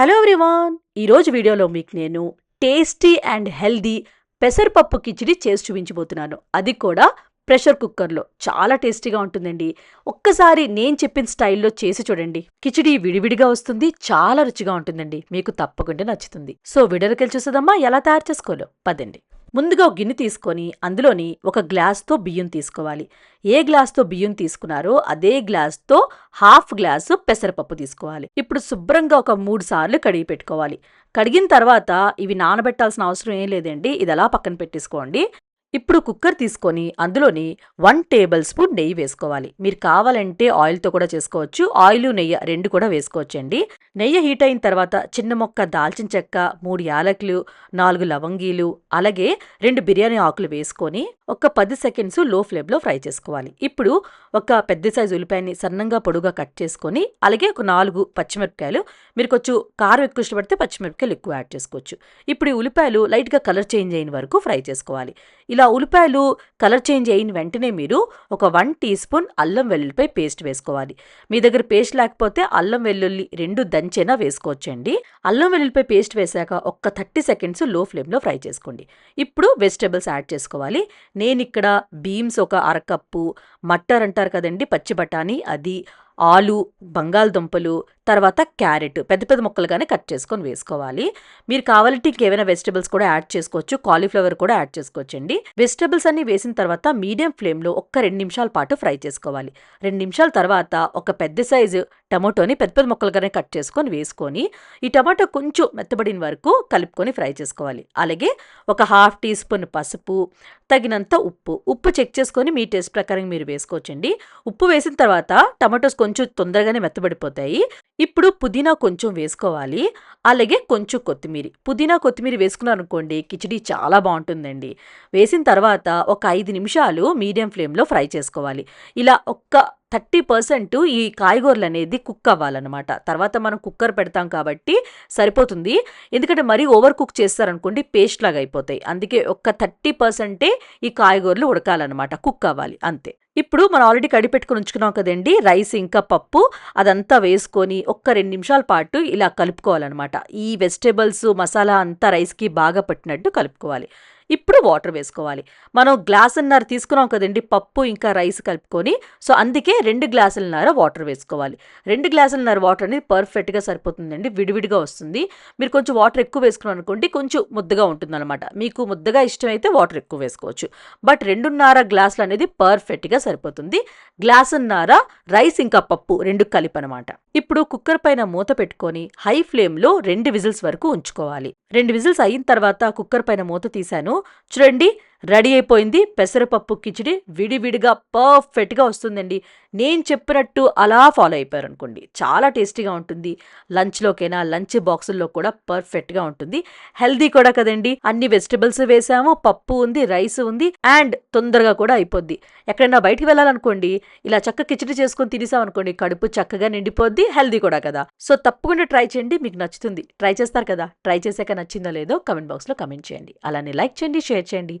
Hello everyone. ఈరోజు వీడియోలో మీకు నేను టేస్టీ అండ్ హెల్దీ పెసరపప్పు కిచిడి చేసి చూపించబోతున్నాను. అది కూడా ప్రెషర్ కుక్కర్లో. చాలా టేస్టీగా ఉంటుందండి. ఒక్కసారి నేను చెప్పిన స్టైల్లో చేసి చూడండి. కిచిడి విడివిడిగా వస్తుంది చాలా రుచిగా ఉంటుందండి. మీకు తప్పకుండా నచ్చుతుంది. సో విడరకెళ్ళి చూసేదమ్మా ఎలా తయారు చేసుకోలో పదండి. ముందుగా ఒక గిన్నె తీసుకొని అందులోని ఒక గ్లాస్తో బియ్యం తీసుకోవాలి. ఏ గ్లాస్తో బియ్యం తీసుకున్నారో అదే గ్లాస్తో హాఫ్ గ్లాసు పెసరపప్పు తీసుకోవాలి. ఇప్పుడు శుభ్రంగా ఒక మూడు సార్లు కడిగి పెట్టుకోవాలి. కడిగిన తర్వాత ఇవి నానబెట్టాల్సిన అవసరం ఏం లేదండి. ఇది అలా పక్కన పెట్టేసుకోండి. ఇప్పుడు కుక్కర్ తీసుకొని అందులోని వన్ టేబుల్ స్పూన్ నెయ్యి వేసుకోవాలి. మీరు కావాలంటే ఆయిల్తో కూడా చేసుకోవచ్చు. ఆయిల్ నెయ్యి రెండు కూడా వేసుకోవచ్చండి. నెయ్యి హీట్ అయిన తర్వాత చిన్న మొక్క దాల్చిన చెక్క మూడు యాలకులు నాలుగు లవంగీలు అలాగే రెండు బిర్యానీ ఆకులు వేసుకొని ఒక పది సెకండ్స్లో ఫ్లేమ్లో ఫ్రై చేసుకోవాలి. ఇప్పుడు ఒక పెద్ద సైజు ఉల్లిపాయని సన్నంగా పొడుగా కట్ చేసుకొని అలాగే ఒక నాలుగు పచ్చిమిరపకాయలు మీరు కొంచెం కారం ఎక్కువ ఇష్టపడితే పచ్చిమిరపకాయలు ఎక్కువ యాడ్ చేసుకోవచ్చు. ఇప్పుడు ఈ ఉల్లిపాయలు లైట్గా కలర్ చేంజ్ అయిన వరకు ఫ్రై చేసుకోవాలి. ఇలా ఉల్లిపాయలు కలర్ చేంజ్ అయిన వెంటనే మీరు ఒక వన్ టీ స్పూన్ అల్లం వెల్లుల్లిపై పేస్ట్ వేసుకోవాలి. మీ దగ్గర పేస్ట్ లేకపోతే అల్లం వెల్లుల్లి రెండు దంచేనా వేసుకోవచ్చండి. అల్లం వెల్లుల్లిపై పేస్ట్ వేశాక ఒక్క థర్టీ సెకండ్స్లో ఫ్లేమ్లో ఫ్రై చేసుకోండి. ఇప్పుడు వెజిటేబుల్స్ యాడ్ చేసుకోవాలి. నేను ఇక్కడ బీన్స్ ఒక అరకప్పు మట్టర్ అంటారు కదండి పచ్చి బఠానీ అది ఆలు బంగాళదుంపలు తర్వాత క్యారెట్ పెద్ద పెద్ద ముక్కలుగానే కట్ చేసుకొని వేసుకోవాలి. మీరు కావాలంటే ఇంకేమైనా వెజిటబుల్స్ కూడా యాడ్ చేసుకోవచ్చు కాలీఫ్లవర్ కూడా యాడ్ చేసుకోవచ్చండి. వెజిటబుల్స్ అన్ని వేసిన తర్వాత మీడియం ఫ్లేమ్లో ఒక్క రెండు నిమిషాల పాటు ఫ్రై చేసుకోవాలి. రెండు నిమిషాల తర్వాత ఒక పెద్ద సైజు టమాటోని పెద్ద పెద్ద ముక్కలుగానే కట్ చేసుకొని వేసుకొని ఈ టమాటో కొంచెం మెత్తబడిన వరకు కలుపుకొని ఫ్రై చేసుకోవాలి. అలాగే ఒక హాఫ్ టీ స్పూన్ పసుపు తగినంత ఉప్పు. ఉప్పు చెక్ చేసుకొని మీ టేస్ట్ ప్రకారం మీరు వేసుకోవచ్చండి. ఉప్పు వేసిన తర్వాత టమాటోస్ కొంచెం తొందరగానే మెత్తబడిపోతాయి. ఇప్పుడు పుదీనా కొంచెం వేసుకోవాలి. అలాగే కొంచెం కొత్తిమీర. పుదీనా కొత్తిమీర వేసుకున్నారనుకోండి కిచిడి చాలా బాగుంటుందండి. వేసిన తర్వాత ఒక ఐదు నిమిషాలు మీడియం ఫ్లేమ్లో ఫ్రై చేసుకోవాలి. ఇలా ఒక్క థర్టీ పర్సెంట్ ఈ కాయగూరలు అనేది కుక్ అవ్వాలన్నమాట. తర్వాత మనం కుక్కర్ పెడతాం కాబట్టి సరిపోతుంది. ఎందుకంటే మరీ ఓవర్ కుక్ చేస్తారనుకోండి పేస్ట్ లాగా అయిపోతాయి. అందుకే ఒక్క థర్టీ పర్సెంటే ఈ కాయగూరలు ఉడకాలన్నమాట. కుక్ అవ్వాలి. అంతే. ఇప్పుడు మనం ఆల్రెడీ కడిపెట్టుకుని ఉంచుకున్నాం కదండి రైస్ ఇంకా పప్పు అదంతా వేసుకొని ఒక్క రెండు నిమిషాల పాటు ఇలా కలుపుకోవాలన్నమాట. ఈ వెజిటేబుల్స్ మసాలా అంతా రైస్కి బాగా పట్టినట్టు కలుపుకోవాలి. ఇప్పుడు వాటర్ వేసుకోవాలి. మనం గ్లాసున్నర తీసుకున్నాం కదండి పప్పు ఇంకా రైస్ కలుపుకొని సో అందుకే రెండు గ్లాసులన్నర వాటర్ వేసుకోవాలి. రెండు గ్లాసులన్నర వాటర్ అనేది పర్ఫెక్ట్గా సరిపోతుందండి విడివిడిగా వస్తుంది. మీరు కొంచెం వాటర్ ఎక్కువ వేసుకున్నాం అనుకోండి కొంచెం ముద్దగా ఉంటుందన్నమాట. మీకు ముద్దగా ఇష్టమైతే వాటర్ ఎక్కువ వేసుకోవచ్చు. బట్ రెండున్నర గ్లాసులు అనేది పర్ఫెక్ట్గా సరిపోతుంది. గ్లాసున్నర రైస్ ఇంకా పప్పు రెండు కలిపి అనమాట ఇప్పుడు కుక్కర్ పైన మూత పెట్టుకొని హై ఫ్లేమ్లో రెండు విజిల్స్ వరకు ఉంచుకోవాలి. రెండు విజిల్స్ అయిన తర్వాత కుక్కర్ పైన మూత తీశాను. చూడండి రెడీ అయిపోయింది. పెసరపప్పు కిచిడి విడివిడిగా పర్ఫెక్ట్గా వస్తుందండి. నేను చెప్పినట్టు అలా ఫాలో అయిపోయారు అనుకోండి చాలా టేస్టీగా ఉంటుంది. లంచ్లోకైనా లంచ్ బాక్సుల్లో కూడా పర్ఫెక్ట్గా ఉంటుంది. హెల్దీ కూడా కదండి. అన్ని వెజిటబుల్స్ వేసాము పప్పు ఉంది రైస్ ఉంది అండ్ తొందరగా కూడా అయిపోద్ది. ఎక్కడైనా బయటికి వెళ్ళాలనుకోండి ఇలా చక్క కిచిడి చేసుకొని తినేసామనుకోండి కడుపు చక్కగా నిండిపోద్ది హెల్దీ కూడా కదా. సో తప్పకుండా ట్రై చేయండి మీకు నచ్చుతుంది. ట్రై చేస్తారు కదా. ట్రై చేశాక నచ్చిందో లేదో కమెంట్ బాక్స్లో కమెంట్ చేయండి. అలానే లైక్ చేయండి షేర్ చేయండి.